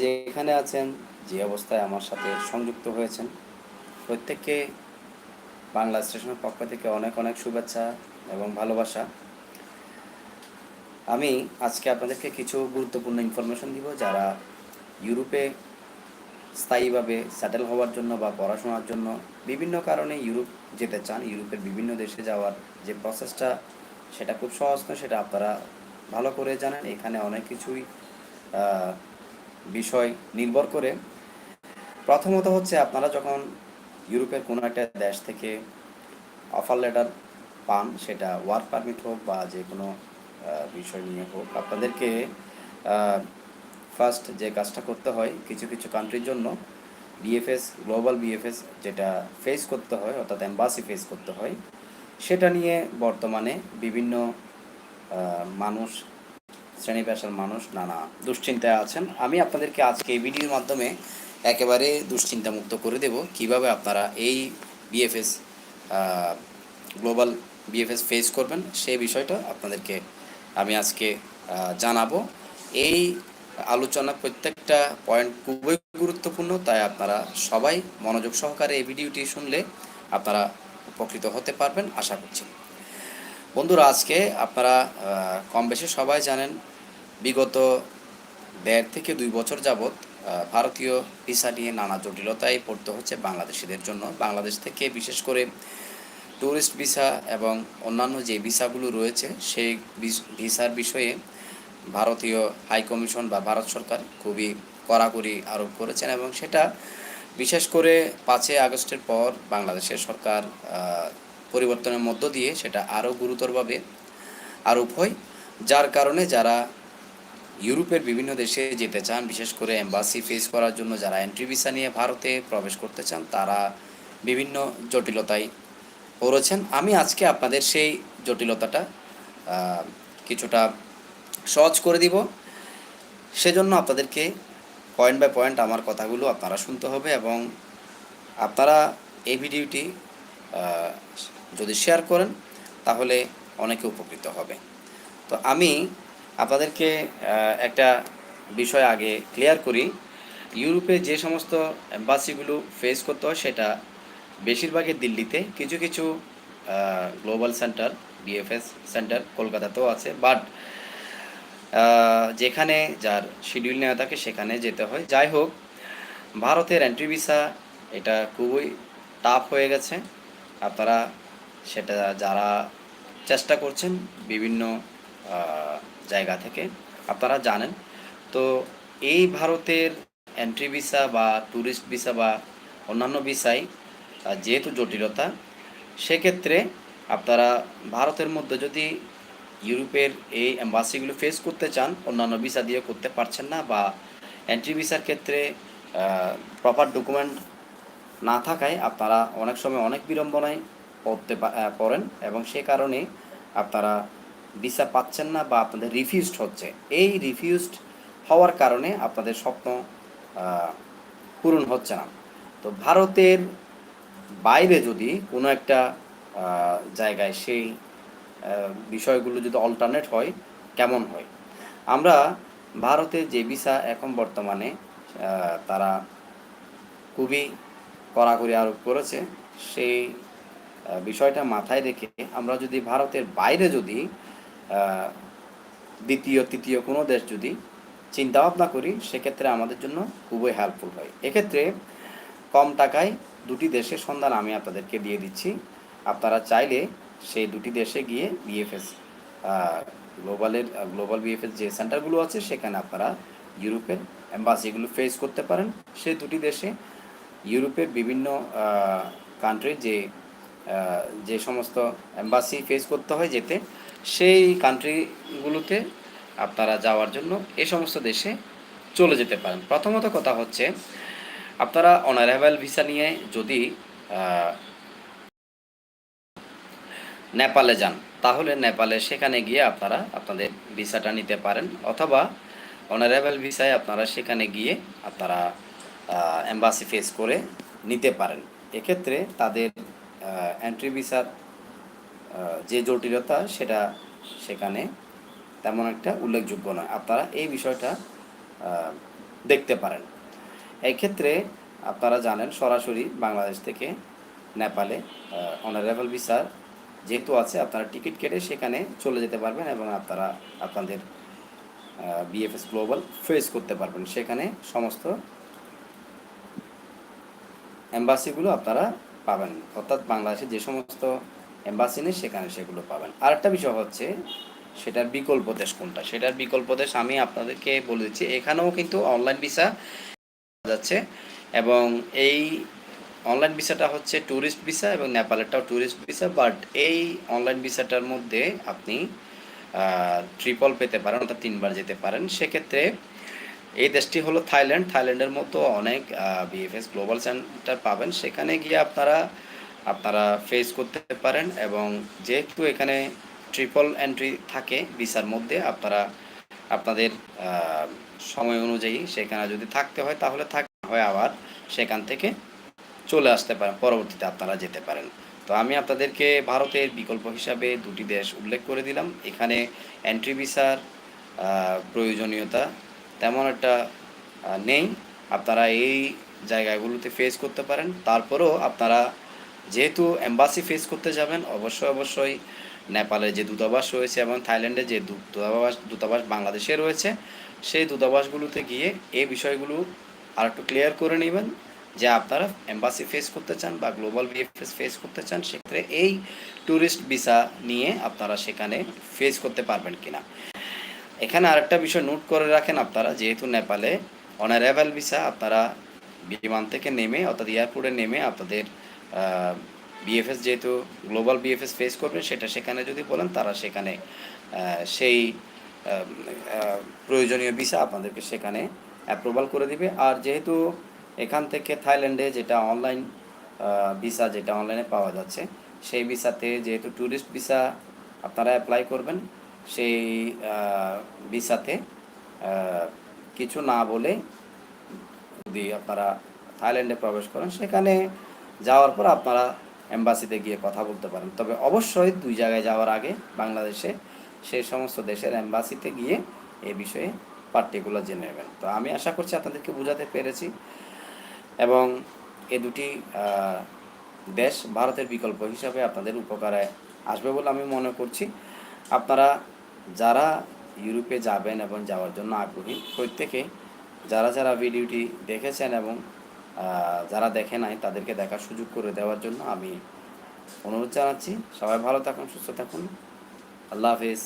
যে এখানে আছেন, যে অবস্থায় আমার সাথে সংযুক্ত হয়েছেন, প্রত্যেককে বাংলা স্টেশনের পক্ষ থেকে অনেক অনেক শুভেচ্ছা এবং ভালোবাসা। আমি আজকে আপনাদেরকে কিছু গুরুত্বপূর্ণ ইনফরমেশন দিব যারা ইউরোপে স্থায়ীভাবে সেটেল হওয়ার জন্য বা পড়াশোনার জন্য বিভিন্ন কারণে ইউরোপ যেতে চান, ইউরোপের বিভিন্ন দেশে যাওয়ার যে প্রসেসটা সেটা খুব সহজ নয়, সেটা আপনারা ভালো করে জানেন। এখানে অনেক কিছুই বিষয় নির্ভর করে। প্রথমত হচ্ছে আপনারা যখন ইউরোপের কোনো একটা দেশ থেকে অফার লেটার পান, সেটা ওয়ার্ক পারমিট হোক বা যে কোনো বিষয় নিয়ে হোক, আপনাদেরকে ফার্স্ট যে কাজটা করতে হয় কিছু কিছু কান্ট্রির জন্য বিএফএস গ্লোবাল বিএফএস যেটা ফেস করতে হয়, অর্থাৎ এম্বাসি ফেস করতে হয়, সেটা নিয়ে বর্তমানে বিভিন্ন মানুষ শ্রেণি পেশার মানুষ, নানা দুশ্চিন্তায় আছেন। আমি আপনাদেরকে আজকে এই ভিডিওর মাধ্যমে একেবারে দুশ্চিন্তা মুক্ত করে দেব। কীভাবে আপনারা এই বিএফএস গ্লোবাল বিএফএস ফেস করবেন সেই বিষয়টা আপনাদেরকে আমি আজকে জানাব। এই আলোচনা প্রত্যেকটা পয়েন্ট খুবই গুরুত্বপূর্ণ, তাই আপনারা সবাই মনোযোগ সহকারে এই ভিডিওটি শুনলে আপনারা উপকৃত হতে পারবেন, আশা করছি। বন্ধুরা, আজকে আপনারা কম বেশি সবাই জানেন বিগত দেড় থেকে দুই বছর যাবৎ ভারতীয় ভিসা নিয়ে নানা জটিলতায় পড়তে হচ্ছে বাংলাদেশিদের জন্য। বাংলাদেশ থেকে বিশেষ করে ট্যুরিস্ট ভিসা এবং অন্যান্য যে ভিসাগুলো রয়েছে, সেই ভিস- ভিসার বিষয়ে ভারতীয় হাই কমিশন বা ভারত সরকার খুবই কড়াকড়ি আরোপ করেছেন এবং সেটা বিশেষ করে পাঁচই আগস্টের পর বাংলাদেশের সরকার পরিবর্তনের মধ্য দিয়ে সেটা আরও গুরুতরভাবে আরোপ হয়। যার কারণে যারা ইউরোপের বিভিন্ন দেশে যেতে চান, বিশেষ করে এম্বাসি ফেস করার জন্য যারা এন্ট্রি ভিসা নিয়ে ভারতে প্রবেশ করতে চান, তারা বিভিন্ন জটিলতায় পড়েছেন। আমি আজকে আপনাদের সেই জটিলতাটা কিছুটা সহজ করে দিব। সেজন্য আপনাদেরকে পয়েন্ট বাই পয়েন্ট আমার কথাগুলো আপনারা শুনতে হবে এবং আপনারা এই ভিডিওটি যদি শেয়ার করেন, তাহলে অনেকে উপকৃত হবে। তো আমি আপনাদেরকে একটা বিষয় আগে ক্লিয়ার করি। ইউরোপে যে সমস্ত এম্বাসিগুলো ফেস করতে হয় সেটা বেশিরভাগই দিল্লিতে। কিছু কিছু গ্লোবাল সেন্টার বিএফএস সেন্টার কলকাতাতেও আছে। বাট যেখানে যার শিডিউল নেওয়া থাকে সেখানে যেতে হয়। যাই হোক, ভারতের এন্ট্রি ভিসা এটা খুবই টাফ হয়ে গেছে। আপনারা সেটা যারা চেষ্টা করছেন বিভিন্ন জায়গা থেকে, আপনারা জানেন। তো এই ভারতের এন্ট্রি ভিসা বা ট্যুরিস্ট ভিসা বা অন্যান্য ভিসায় যেহেতু জটিলতা, সেক্ষেত্রে আপনারা ভারতের মধ্যে যদি ইউরোপের এই এম্বাসিগুলো ফেস করতে চান, অন্যান্য ভিসা দিয়ে করতে পারছেন না বা এন্ট্রি ভিসার ক্ষেত্রে প্রপার ডকুমেন্ট না থাকায় আপনারা অনেক সময় অনেক বিড়ম্বনায় পড়তে পড়েন এবং সে কারণে আপনারা ভিসা পাচ্ছেন না বা আপনাদের রিফিউজড হচ্ছে। এই রিফিউজড হওয়ার কারণে আপনাদের স্বপ্ন পূরণ হচ্ছে না। তো ভারতের বাইরে যদি কোনো একটা জায়গায় সেই বিষয়গুলো যদি অল্টারনেট হয়, কেমন হয়? আমরা ভারতে যে ভিসা এখন বর্তমানে তারা খুবই কড়াকড়ি আরোপ করেছে, সেই বিষয়টা মাথায় রেখে আমরা যদি ভারতের বাইরে যদি দ্বিতীয়, তৃতীয় কোনো দেশ যদি চিন্তা ভাবনা করি, সেক্ষেত্রে আমাদের জন্য খুবই হেল্পফুল হয়। এক্ষেত্রে কম টাকায় দুটি দেশের সন্ধান আমি আপনাদেরকে দিয়ে দিচ্ছি। আপনারা চাইলে সেই দুটি দেশে গিয়ে বিএফএস গ্লোবালের গ্লোবাল বিএফএস যে সেন্টারগুলো আছে, সেখানে আপনারা ইউরোপের অ্যাম্বাসিগুলো ফেস করতে পারেন। সেই দুটি দেশে ইউরোপের বিভিন্ন কান্ট্রি যে যে সমস্ত অ্যাম্বাসি ফেস করতে হয়, যেতে সেই কান্ট্রিগুলোতে আপনারা যাওয়ার জন্য এই সমস্ত দেশে চলে যেতে পারেন। প্রথমত কথা হচ্ছে, আপনারা অনারেবল ভিসা নিয়ে যদি নেপালে যান, তাহলে নেপালে সেখানে গিয়ে আপনারা আপনাদের ভিসাটা নিতে পারেন। অথবা অনারেবল ভিসায় আপনারা সেখানে গিয়ে আপনারা এম্বাসি ফেস করে নিতে পারেন। এক্ষেত্রে তাদের এন্ট্রি ভিসার যে জটিলতা সেটা সেখানে তেমন একটা উল্লেখযোগ্য নয়। আপনারা এই বিষয়টা দেখতে পারেন। এই ক্ষেত্রে আপনারা জানেন সরাসরি বাংলাদেশ থেকে নেপালে অনারেবল ভিসার যেহেতু আছে, আপনারা টিকিট কেটে সেখানে চলে যেতে পারবেন এবং আপনারা আপনাদের বিএফএস গ্লোবাল ফেস করতে পারবেন। সেখানে সমস্ত এম্বাসিগুলো আপনারা পাবেন। অর্থাৎ বাংলাদেশে যে সমস্ত এম্বাসি নেই, সেখানে সেগুলো পাবেন। আরেকটা বিষয় হচ্ছে, সেটার বিকল্প দেশ কোনটা? সেটার বিকল্প দেশ আমি আপনাদেরকে বলে দিচ্ছি, এখানেও কিন্তু অনলাইন ভিসা যাচ্ছে এবং এই অনলাইন ভিসাটা হচ্ছে ট্যুরিস্ট ভিসা এবং নেপালেরটাও ট্যুরিস্ট ভিসা বাট এই অনলাইন ভিসাটার মধ্যে আপনি ট্রিপল পেতে পারেন, অর্থাৎ তিনবার যেতে পারেন। সেক্ষেত্রে এই দেশটি হলো থাইল্যান্ড থাইল্যান্ডের মতো অনেক বিএফএস গ্লোবাল সেন্টার পাবেন। সেখানে গিয়ে আপনারা আপনারা ফেস করতে পারেন এবং যেহেতু এখানে ট্রিপল এন্ট্রি থাকে ভিসার মধ্যে, আপনারা আপনাদের সময় অনুযায়ী সেখানে যদি থাকতে হয়, তাহলে থাকতে হয় আবার সেখান থেকে চলে আসতে পারেন, পরবর্তীতে আপনারা যেতে পারেন। তো আমি আপনাদেরকে ভারতের বিকল্প হিসাবে দুটি দেশ উল্লেখ করে দিলাম। এখানে এন্ট্রি ভিসার প্রয়োজনীয়তা তেমন একটা নেই। আপনারা এই জায়গাগুলোতে ফেস করতে পারেন। তারপরেও আপনারা যেহেতু এম্বাসি ফেস করতে যাবেন, অবশ্যই অবশ্যই নেপালের যে দূতাবাস রয়েছে এবং থাইল্যান্ডে যে দূতাবাস দূতাবাস বাংলাদেশে রয়েছে, সেই দূতাবাসগুলোতে গিয়ে এই বিষয়গুলো আর একটু ক্লিয়ার করে নেবেন যে আপনারা এম্বাসি ফেস করতে চান বা গ্লোবাল বিএফএস ফেস করতে চান, সেক্ষেত্রে এই ট্যুরিস্ট ভিসা নিয়ে আপনারা সেখানে ফেস করতে পারবেন কিনা। এখানে আরেকটা বিষয় নোট করে রাখেন আপনারা, যেহেতু নেপালে অনারেবল ভিসা আপনারা বিমান থেকে নেমে, অর্থাৎ এয়ারপোর্টে নেমে আপনাদের বিএফএস যেহেতু গ্লোবাল বিএফএস ফেস করবেন সেটা সেখানে যদি বলেন, তারা সেখানে সেই প্রয়োজনীয় ভিসা আপনাদেরকে সেখানে অ্যাপ্রুভাল করে দিবে। আর যেহেতু এখান থেকে থাইল্যান্ডে যেটা অনলাইন ভিসা যেটা অনলাইনে পাওয়া যাচ্ছে, সেই ভিসাতে যেহেতু ট্যুরিস্ট ভিসা আপনারা অ্যাপ্লাই করবেন, সেই ভিসাতে কিছু না বলে যদি আপনারা থাইল্যান্ডে প্রবেশ করেন, সেখানে যাওয়ার পর আপনারা এম্বাসিতে গিয়ে কথা বলতে পারেন। তবে অবশ্যই দুই জায়গায় যাওয়ার আগে বাংলাদেশে সেই সমস্ত দেশের এম্বাসিতে গিয়ে এ বিষয়ে পার্টিকুলার জেনে নেবেন। তো আমি আশা করছি আপনাদেরকে বোঝাতে পেরেছি এবং এ দুটি দেশ ভারতের বিকল্প হিসাবে আপনাদের উপকারে আসবে বলে আমি মনে করছি। আপনারা যারা ইউরোপে যাবেন এবং যাওয়ার জন্য আগ্রহী, প্রত্যেকে যারা যারা ভিডিওটি দেখেছেন এবং যারা দেখে নাই, তাদেরকে দেখার সুযোগ করে দেওয়ার জন্য আমি অনুরোধ জানাচ্ছি। সবাই ভালো থাকুন, সুস্থ থাকুন। আল্লাহ হাফিজ।